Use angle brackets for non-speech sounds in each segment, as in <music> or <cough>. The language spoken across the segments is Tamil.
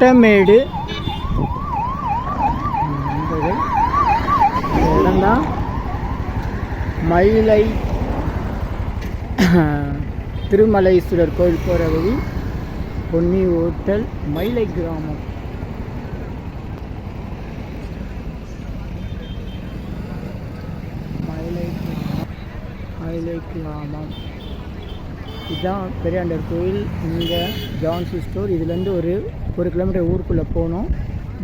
தொட்டமேடு என்பது இடம்தான். மயிலை திருமலைஸ்வரர் கோயில் போகிற வழி பொன்னி ஹோட்டல் மயிலை கிராமம். மயிலை மயிலை கிராமம். இதுதான் பெரியாண்டர் கோயில். இங்கே ஜான்சி ஸ்டோர். இதுலேருந்து ஒரு ஒரு கிலோமீட்டர் ஊருக்குள்ளே போனோம்.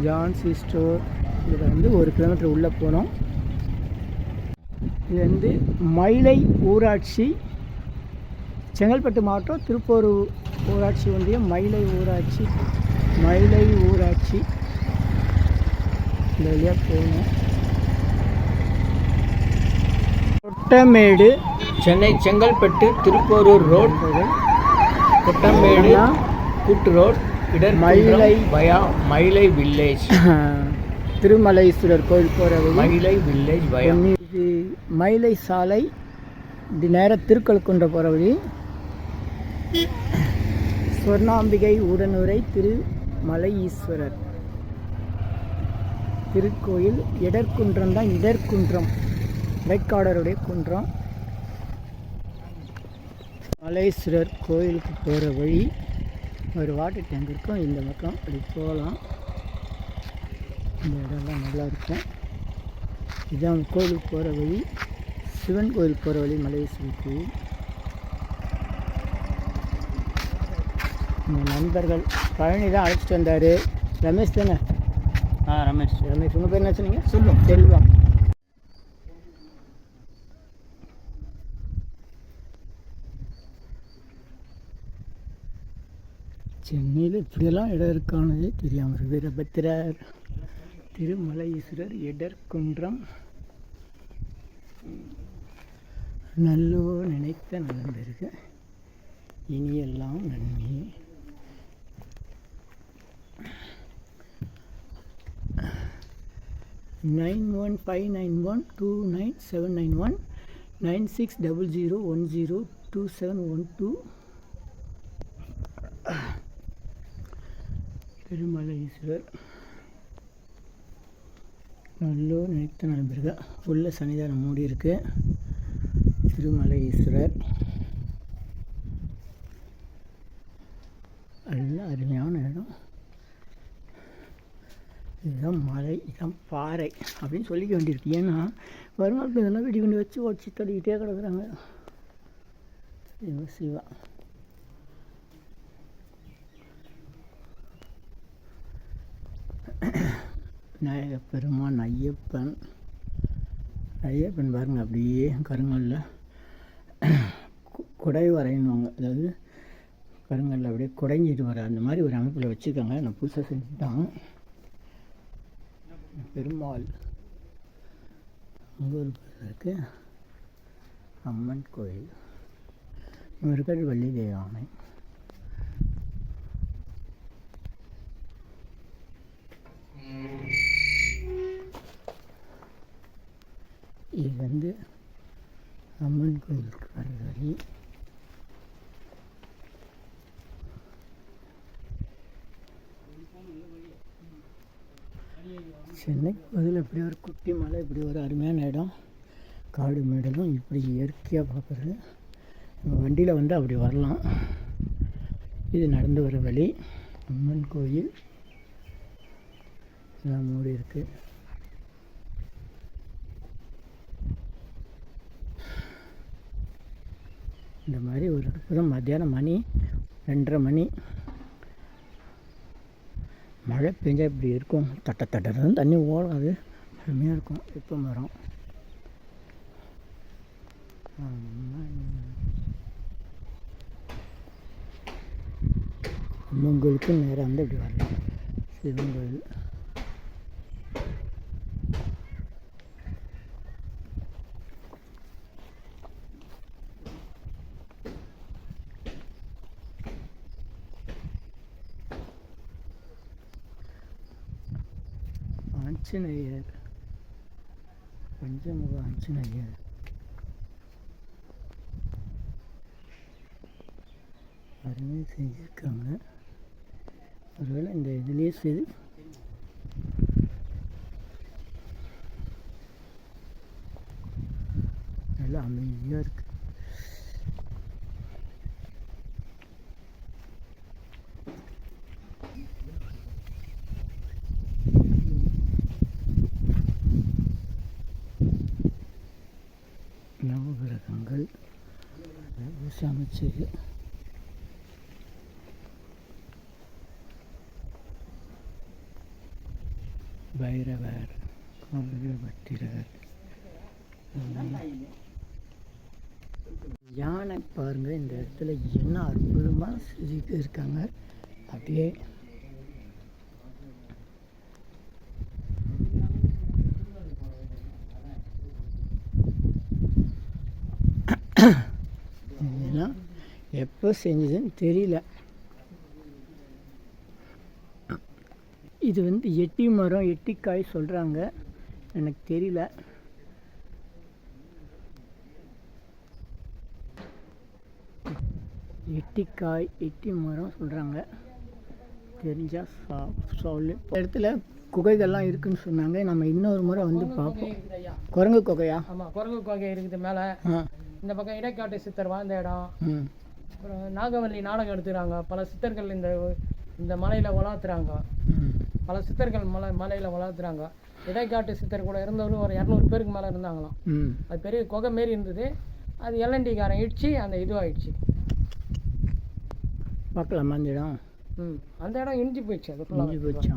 ஜான்சி ஸ்டோர் இதில் வந்து ஒரு கிலோமீட்டர் உள்ளே போனோம். இது வந்து மயிலை ஊராட்சி செங்கல்பட்டு மாவட்டம் திருப்பூர் ஊராட்சி ஒன்றியம் மயிலை ஊராட்சி மயிலை ஊராட்சி. இந்த வழியாக போகணும் தொட்டமேடு சென்னை செங்கல்பட்டு திருப்போரூர் ரோட். குட்டமேடு கூட்டு ரோட். இடர் மயிலை. பயா மயிலை வில்லேஜ் <laughs> திருமலைஸ்வரர் கோயில் போகிற வழி. மயிலை வில்லேஜ் பயா இது மயிலை சாலை இது நேராக திருக்கழுக்குன்ற போகிற வழி. சொர்ணாம்பிகை உடனுரை திரு மலை ஈஸ்வரர் திருக்கோயில் இடர்குன்றம் தான் இடர்குன்றம். இடைக்காடருடைய குன்றம். மலேஸ்வரர் கோயிலுக்கு போகிற வழி. ஒரு வாட்டர் டேங்க் இருக்கும். இந்த பக்கம் அப்படி போகலாம். இந்த இடம்லாம் நல்லா இருக்கும். இதான் கோயிலுக்கு போகிற வழி. சிவன் கோயில் போகிற வழி மலேஸ்வரர் கோயில் இந்த நண்பர்கள் பழனி தான் அழைச்சிட்டு வந்தார். ரமேஷ் தானே? ஆ ரமேஷ். ரமேஷ் உங்கள் பேர் என்ன சொன்னீங்க? சொல்லும் செல்வம். சென்னையில் இப்படியெல்லாம் இடம் இருக்கானதே தெரியாமல் வீரபத்திரர். திருமலை ஈஸ்வரர் இடர்குன்றம். நல்லோ நினைத்த நலந்திருக்கு இனியெல்லாம் நன்மை. Nine one five nine one two nine seven nine one nine six double zero one zero two seven one two. Thirumalai Eswarar. Nallur நினைத்த நண்பர்கள் உள்ள சன்னிதானம் மூடி இருக்கு திருமலை ஈஸ்வரர். நல்ல அருமையான இடம். இதுதான் மலை இதுதான் பாறை அப்படின்னு சொல்லிக்க வேண்டியிருக்கு. ஏன்னா வருங்காலத்தில் இதெல்லாம் வெடி கொண்டு வச்சு ஓடிச்சு தள்ளிக்கிட்டே கிடக்குறாங்க. சிவா. விநாயக பெருமான் ஐயப்பன். ஐயப்பன் பாருங்க அப்படியே கருங்கல்ல கு- குடை வரையணுவாங்க அதாவது கருங்கல்ல அப்படியே குடைஞ்சிட்டு வர அந்த மாதிரி ஒரு அமைப்பில் வச்சுருக்காங்க. நான் புதுசாக செஞ்சுட்டான். பெருமாள். அங்கே ஒரு இருக்கு. அம்மன் கோயில். இவர்கள் வள்ளி தேவானை கோயிலுக்கு வர வழி சென்னை பகுதியில் இப்படி ஒரு குட்டி மலை இப்படி ஒரு அருமையான இடம். காடு மேடலும் இப்படி இயற்கையாக பார்க்குறது நம்ம வண்டியில் வந்து அப்படி வரலாம். இது நடந்து வர வழி. அம்மன் கோயில். எல்லாம் மூடி இருக்குது இந்த மாதிரி ஒரு அற்புதம் மத்தியானம் மணி ரெண்டரை மணி. மழை பெஞ்சால் இப்படி இருக்கும். தட்ட தட்டன்னு தண்ணி ஓடும் அது அருமையாக இருக்கும். இப்போ மரம். அம்மன் கோயிலுக்கு நேராக வந்து இப்படி வரலாம். சிவன் கோயில். ஆஞ்சநேயர் பஞ்சமுக ஆஞ்சநேயர் அருமை செஞ்சுருக்காங்க. ஒருவேளை இந்த இதுலேயே செய்து நல்லா அமைதியாக இருக்கு. நவகிரகங்கள் அதாவது பைரவர் பட்டிரர் யானை பாருங்க இந்த இடத்துல என்ன அற்புதமாக செஞ்சுட்டு இருக்காங்க. அப்படியே இதெல்லாம் எப்போ செஞ்சதுன்னு தெரியல. இது வந்து எட்டி மரம் எட்டிக்காய் சொல்கிறாங்க எனக்கு தெரியல. எட்டிக்காய் எட்டி மரம் சொல்கிறாங்க தெரிஞ்சால் சா சொல்லு. இடத்துல குகைகள்லாம் இருக்குன்னு சொன்னாங்க. நம்ம இன்னொரு முறை வந்து பார்ப்போம். குரங்கு குகையா? ஆமாம் குரங்கு குகை இருக்குது மேலே. இந்த பக்கம் இடைக்காட்டு சித்தர் வாழ்ந்த இடம். அப்புறம் நாகவல்லி நாடகம் எடுத்துக்கிறாங்க. பல சித்தர்கள் இந்த இந்த மலையில் வளர்த்துறாங்க. பல சித்தர்கள் மலை மலையில் வளர்த்துறாங்க. இடைக்காட்டு சித்தர் கூட இருந்தவரும் ஒரு இரநூறு பேருக்கு மேலே இருந்தாங்களாம். அது பெரிய குகை மாரி இருந்தது. அது எல்என்டிக்காரன் இடிச்சு அந்த இதுவாகிடுச்சு பார்க்கலாமா அந்த இடம். ம். அந்த இடம் இடிஞ்சு போயிடுச்சு. அது இடிஞ்சு போச்சா?